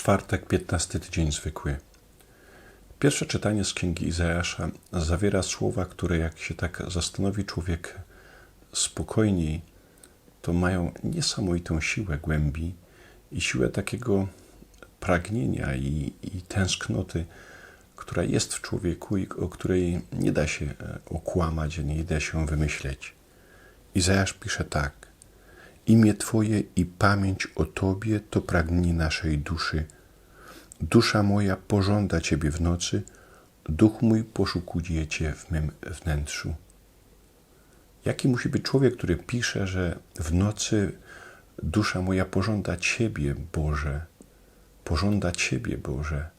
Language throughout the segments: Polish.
Czwartek, 15 tydzień zwykły. Pierwsze czytanie z Księgi Izajasza zawiera słowa, które jak się tak zastanowi człowiek spokojniej, to mają niesamowitą siłę głębi i siłę takiego pragnienia i, i tęsknoty, która jest w człowieku i o której nie da się e, okłamać, nie da się wymyśleć. Izajasz pisze tak. Imię Twoje i pamięć o Tobie to pragnienie naszej duszy. Dusza moja pożąda Ciebie w nocy, duch mój poszukuje Cię w mym wnętrzu. Jaki musi być człowiek, który pisze, że w nocy dusza moja pożąda Ciebie, Boże, pożąda Ciebie, Boże.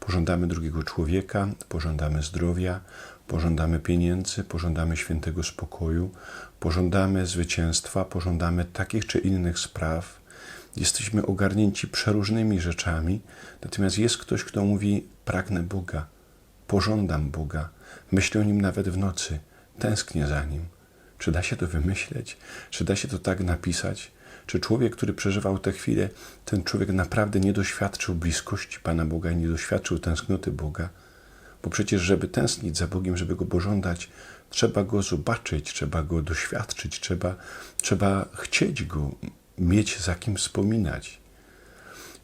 Pożądamy drugiego człowieka, pożądamy zdrowia, pożądamy pieniędzy, pożądamy świętego spokoju, pożądamy zwycięstwa, pożądamy takich czy innych spraw. Jesteśmy ogarnięci przeróżnymi rzeczami, natomiast jest ktoś, kto mówi: Pragnę Boga, pożądam Boga, myślę o nim nawet w nocy, tęsknię za nim. Czy da się to wymyśleć? Czy da się to tak napisać? Czy człowiek, który przeżywał tę chwilę, ten człowiek naprawdę nie doświadczył bliskości Pana Boga nie doświadczył tęsknoty Boga? Bo przecież, żeby tęsknić za Bogiem, żeby go pożądać, trzeba go zobaczyć, trzeba go doświadczyć, trzeba, trzeba chcieć go, mieć za kim wspominać.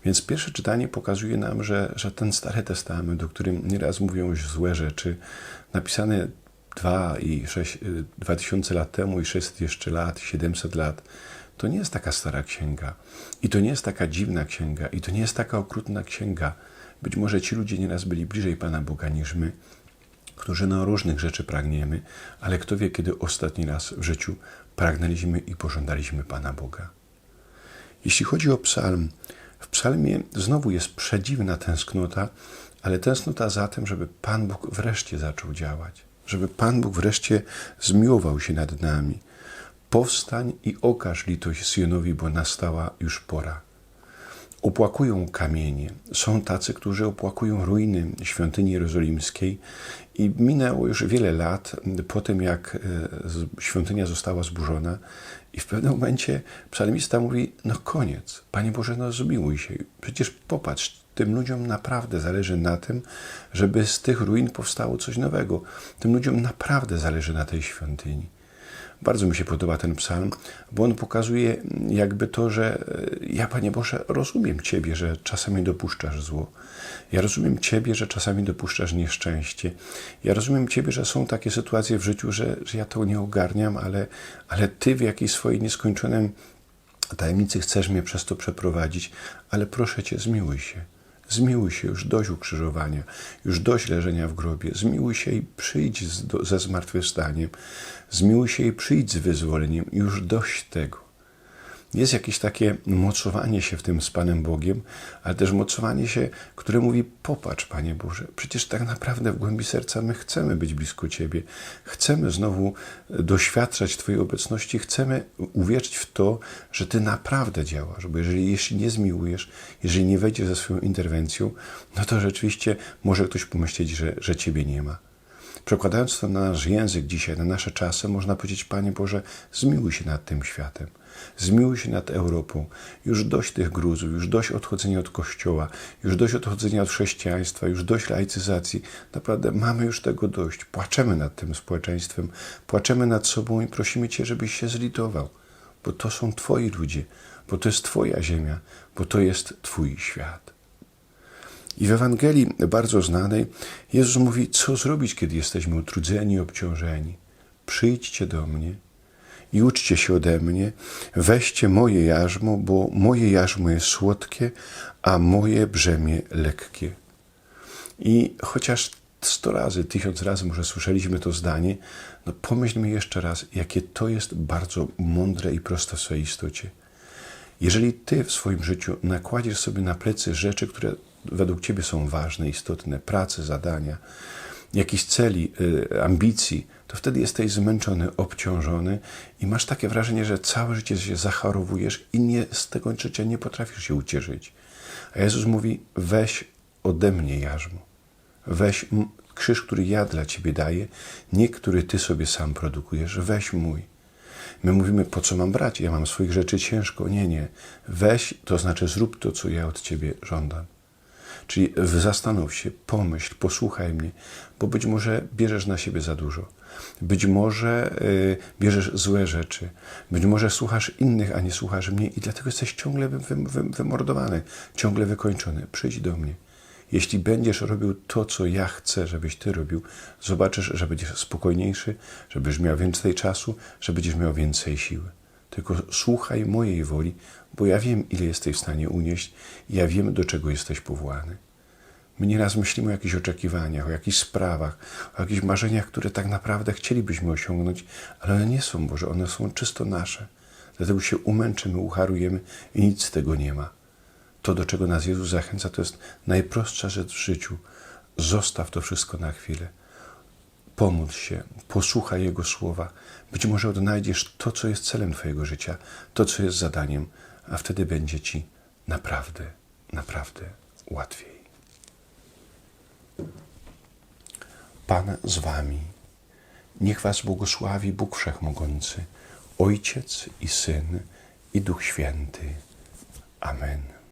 Więc pierwsze czytanie pokazuje nam, że, że ten Stary Testament, o którym nieraz mówią złe rzeczy, napisane dwa i sześć, dwa tysiące lat temu i 600 jeszcze lat, 700 lat, to nie jest taka stara księga. I to nie jest taka dziwna księga. I to nie jest taka okrutna księga. Być może ci ludzie nieraz byli bliżej Pana Boga niż my, którzy na różnych rzeczy pragniemy, ale kto wie, kiedy ostatni raz w życiu pragnęliśmy i pożądaliśmy Pana Boga. Jeśli chodzi o psalm, w psalmie znowu jest przedziwna tęsknota, ale tęsknota za tym, żeby Pan Bóg wreszcie zaczął działać, żeby Pan Bóg wreszcie zmiłował się nad nami. Powstań i okaż litość Synowi, bo nastała już pora opłakują kamienie. Są tacy, którzy opłakują ruiny świątyni jerozolimskiej i minęło już wiele lat po tym, jak e, świątynia została zburzona i w pewnym momencie psalmista mówi, no koniec, Panie Boże, no zmiłuj się. Przecież popatrz, tym ludziom naprawdę zależy na tym, żeby z tych ruin powstało coś nowego. Tym ludziom naprawdę zależy na tej świątyni. Bardzo mi się podoba ten psalm, bo on pokazuje jakby to, że e, ja, Panie Boże, rozumiem Ciebie, że czasami dopuszczasz zło. Ja rozumiem Ciebie, że czasami dopuszczasz nieszczęście. Ja rozumiem Ciebie, że są takie sytuacje w życiu, że, że ja to nie ogarniam, ale, ale Ty w jakiejś swojej nieskończonej tajemnicy chcesz mnie przez to przeprowadzić, ale proszę Cię, zmiłuj się. Zmiłuj się, już dość ukrzyżowania, już dość leżenia w grobie. Zmiłuj się i przyjdź z, do, ze zmartwychwstaniem. Zmiłuj się i przyjdź z wyzwoleniem. Już dość tego. Jest jakieś takie mocowanie się w tym z Panem Bogiem, ale też mocowanie się, które mówi: Popatrz, Panie Boże, przecież tak naprawdę w głębi serca my chcemy być blisko Ciebie, chcemy znowu doświadczać Twojej obecności, chcemy uwierzyć w to, że Ty naprawdę działasz, bo jeżeli jeśli nie zmiłujesz, jeżeli nie wejdziesz ze swoją interwencją, no to rzeczywiście może ktoś pomyśleć, że, że Ciebie nie ma. Przekładając to na nasz język dzisiaj, na nasze czasy, można powiedzieć: Panie Boże, zmiłuj się nad tym światem. Zmiłuj się nad Europą. Już dość tych gruzów, już dość odchodzenia od Kościoła, już dość odchodzenia od chrześcijaństwa, już dość laicyzacji. Naprawdę mamy już tego dość. Płaczemy nad tym społeczeństwem, płaczemy nad sobą i prosimy Cię, żebyś się zlitował, bo to są Twoi ludzie, bo to jest Twoja ziemia, bo to jest Twój świat. I w Ewangelii bardzo znanej Jezus mówi, co zrobić, kiedy jesteśmy utrudzeni, obciążeni. Przyjdźcie do mnie i uczcie się ode mnie, weźcie moje jarzmo, bo moje jarzmo jest słodkie, a moje brzemię lekkie. I chociaż sto razy, tysiąc razy może słyszeliśmy to zdanie, no pomyślmy jeszcze raz, jakie to jest bardzo mądre i proste w swojej istocie. Jeżeli ty w swoim życiu nakładziesz sobie na plecy rzeczy, które według ciebie są ważne, istotne, prace, zadania, jakichś celi, y, ambicji, to wtedy jesteś zmęczony, obciążony i masz takie wrażenie, że całe życie się zachorowujesz i nie, z tego życia nie potrafisz się ucieszyć. A Jezus mówi: weź ode mnie jarzmo. Weź krzyż, który ja dla ciebie daję, nie który ty sobie sam produkujesz. Weź mój. My mówimy, po co mam brać? Ja mam swoich rzeczy ciężko. Nie, nie. Weź, to znaczy zrób to, co ja od ciebie żądam. Czyli zastanów się, pomyśl, posłuchaj mnie, bo być może bierzesz na siebie za dużo. Być może y, bierzesz złe rzeczy. Być może słuchasz innych, a nie słuchasz mnie i dlatego jesteś ciągle wy, wy, wy, wymordowany, ciągle wykończony. Przyjdź do mnie. Jeśli będziesz robił to, co ja chcę, żebyś ty robił, zobaczysz, że będziesz spokojniejszy, że będziesz miał więcej czasu, że będziesz miał więcej siły. Tylko słuchaj mojej woli, bo ja wiem, ile jesteś w stanie unieść ja wiem, do czego jesteś powołany. My nieraz myślimy o jakichś oczekiwaniach, o jakichś sprawach, o jakichś marzeniach, które tak naprawdę chcielibyśmy osiągnąć, ale one nie są Boże, one są czysto nasze. Dlatego się umęczymy, ucharujemy i nic z tego nie ma. To, do czego nas Jezus zachęca, to jest najprostsza rzecz w życiu. Zostaw to wszystko na chwilę. Pomódl się, posłuchaj Jego słowa. Być może odnajdziesz to, co jest celem Twojego życia, to, co jest zadaniem, a wtedy będzie Ci naprawdę, naprawdę łatwiej. Pan z Wami. Niech Was błogosławi Bóg Wszechmogący, Ojciec i Syn i Duch Święty. Amen.